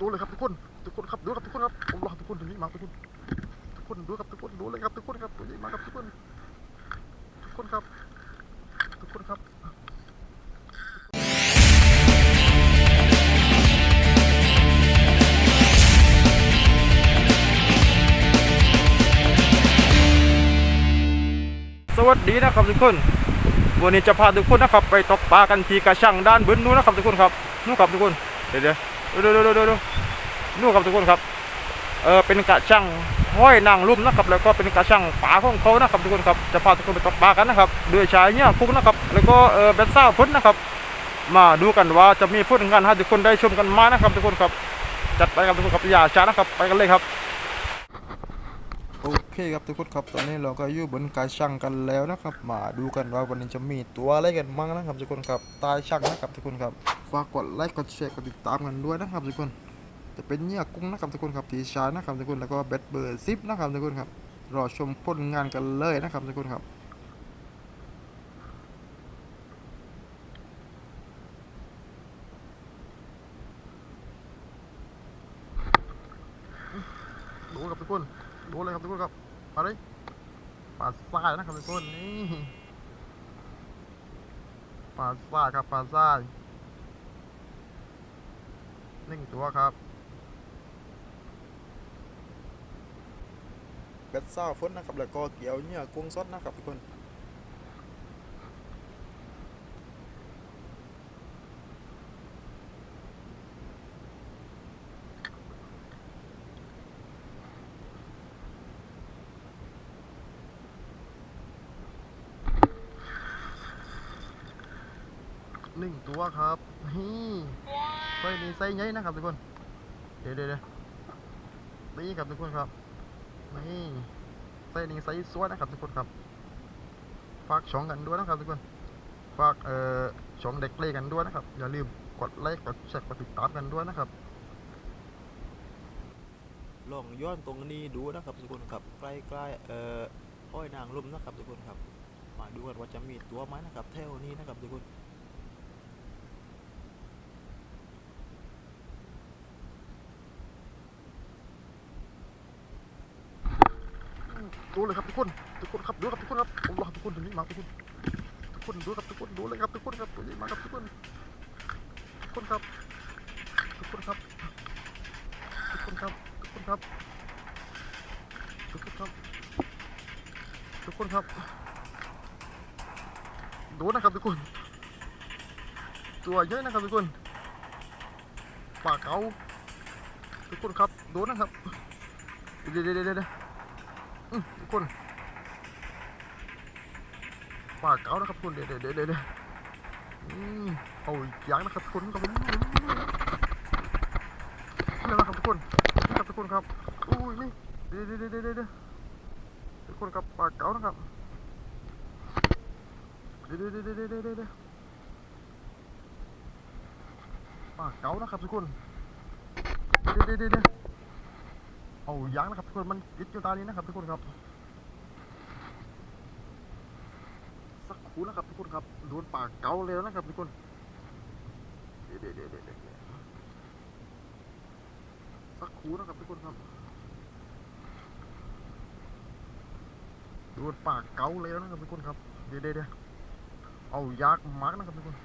ดูเลยครับทุกคนทุกคนครับดูครับทุกคนครับผมรอทุกคนตัวนี้มาทุกคนทุกคนดูครับทุกคนดูเลยครับทุกคนครับตัวนี้มาครับทุกคน ทุกคนครับ ทุกคนครับสวัสดีนะครับทุกคน วันนี้จะพาทุกคนนะครับไปตกปลากันที่กระชังด้านบนนู้นนะครับทุกคนครับนู่นครับทุกคน เดี๋ยว ดูดูดูดูดูดูนู่นครับทุกคนครับ เออเป็นกระช่างห้อยนางลุ่มนะครับ แล้วก็เป็นกระช่างป่าของเขานะครับทุกคนครับ จะพาทุกคนไปตกปลากันนะครับด้วยชายเนี่ยคุกนะครับ แล้วก็เออเบสซ่าพุ่นนะครับ มาดูกันว่าจะมีพุ่นงานให้ทุกคนได้ชมกันมานะครับทุกคนครับ จัดไปครับทุกคนครับอย่าช้านะครับ ไปกันเลยครับ โอเคครับทุกคนครับตอนนี้เราก็อยู่บนกาช่างกันแล้วนะครับ มาดูกันว่าวันนี้จะมีตัวอะไรกันบ้างนะครับทุกคนครับตายช่างนะครับทุกคนครับฝากกดไลค์กดแชร์กดติดตามกันด้วยนะครับทุกคนจะเป็นเหยื่อกุ้งนะครับทุกคนครับที่ใช้นะครับทุกคนแล้วก็เบ็ดเบอร์ซิปนะครับทุกคนครับรอชมผลงานกันเลยนะครับทุกคนครับดูครับทุกคน ดูเลยครับทุกคนครับมาเลยปลาทรายนะครับทุกคนนี่ปลาซ่ายครับปลาซ่ายหนึ่งตัวครับเบ็ดซ่าฟุตนะครับแล้วก็เกี่ยวเนี่ยกุ้งสดนะครับทุกคน หนึ่งตัวครับนี่ไส้นี้ไส้ใหญ่นะครับทุกคนเดี๋ยวเดี๋ยวเดี๋ยวนี่ครับทุกคนครับนี่ไส้นี้ไส้สวยนะครับทุกคนครับ ฝากช่องกันด้วยนะครับทุกคน ฝากเอ่อช่องเด็กเล่กันด้วยนะครับ อย่าลืมกดไลค์กดแชร์กดติดตามกันด้วยนะครับลองย้อนตรงนี้ดูนะครับทุกคนครับใกล้ๆเอ่อห้อยนางลมนะครับทุกคนครับ มาดูกันว่าจะมีตัวไหมนะครับแถวนี้นะครับทุกคน ดูเลยครับทุกคนทุกคนครับดูครับทุกคนครับผมรอทุกคนตรงนี้มาทุกคนทุกคนดูครับทุกคนดูเลยครับทุกคนครับตัวนี้มาครับทุกคนทุกคนครับ ทุกคนครับ ทุกคนครับ ทุกคนครับ ทุกคนครับ ทุกคนครับ ดูนะครับทุกคน ตัวเยอะนะครับทุกคนปากเขาทุกคนครับดูนะครับเดี๋ยวเดี๋ยวเดี๋ยวเดี๋ยวอืม ทุกคนปากเก้านะครับทุกคนเดี๋ยวเดี๋ยวเดี๋ยวเดี๋ยวอืมเอาอย่างนะครับทุกคนครับนี่นะครับทุกคนนี่ครับทุกคนครับอุ้ยนี่เดี๋ยวเดี๋ยวเดี๋ยวเดี๋ยวทุกคนครับปากเก้านะครับเดี๋ยวเดี๋ยวเดี๋ยวเดี๋ยวเดี๋ยวปากเก้านะครับทุกคนเดี๋ยวเดี๋ยวเดี๋ยวเดี๋ยวเอายางนะครับทุกคนมันยึดอยู่ตานี้นะครับทุกคนครับ สักครู่นะครับทุกคนครับโดนปากเกาแล้วนะครับทุกคนเดี๋ยวเดี๋ยวเดี๋ยวสักครู่นะครับทุกคนครับโดนปากเกาแล้วนะครับทุกคนครับเดี๋ยวเดี๋ยวเดะเอายากมาร์กนะครับทุกคน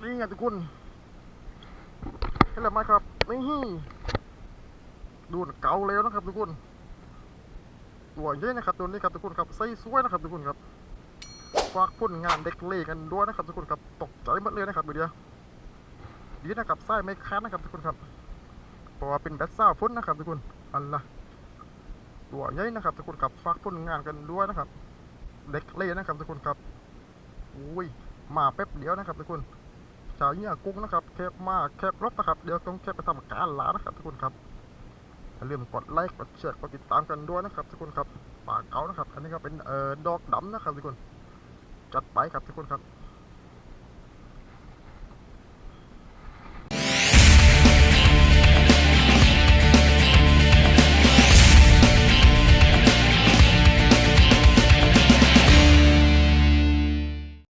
นี่ไงทุกคนเห็นแล้วไหมครับนี่ดูดเกาแล้วนะครับทุกคน ตัวเยอะนะครับตัวนี้ครับทุกคนครับใส่สวยนะครับทุกคนครับฝากผลงานเด็กเล่กันด้วยนะครับทุกคนครับตกใจหมดเลยนะครับเดี๋ยวดีนะครับไส้ไม่ค้านนะครับทุกคนครับเพราะว่าเป็นแบทซ่าฟุตนะครับทุกคนอันละตัวใหญ่นะครับทุกคนครับฝากผลงานกันด้วยนะครับ เด็กเล่นะครับทุกคนครับอุ้ยมาแป๊บเดียวนะครับทุกคนชาวเนี่ยกุ้งนะครับแคบมากแคบรถนะครับเดี๋ยวต้องแคบไปทำการล้านะครับทุกคนครับ อย่าลืมกดไลค์กดแชร์กดติดตามกันด้วยนะครับทุกคนครับปากเขานะครับอันนี้ก็เป็นเอ่อดอกดำนะครับทุกคนจัดไปครับทุกคนครับ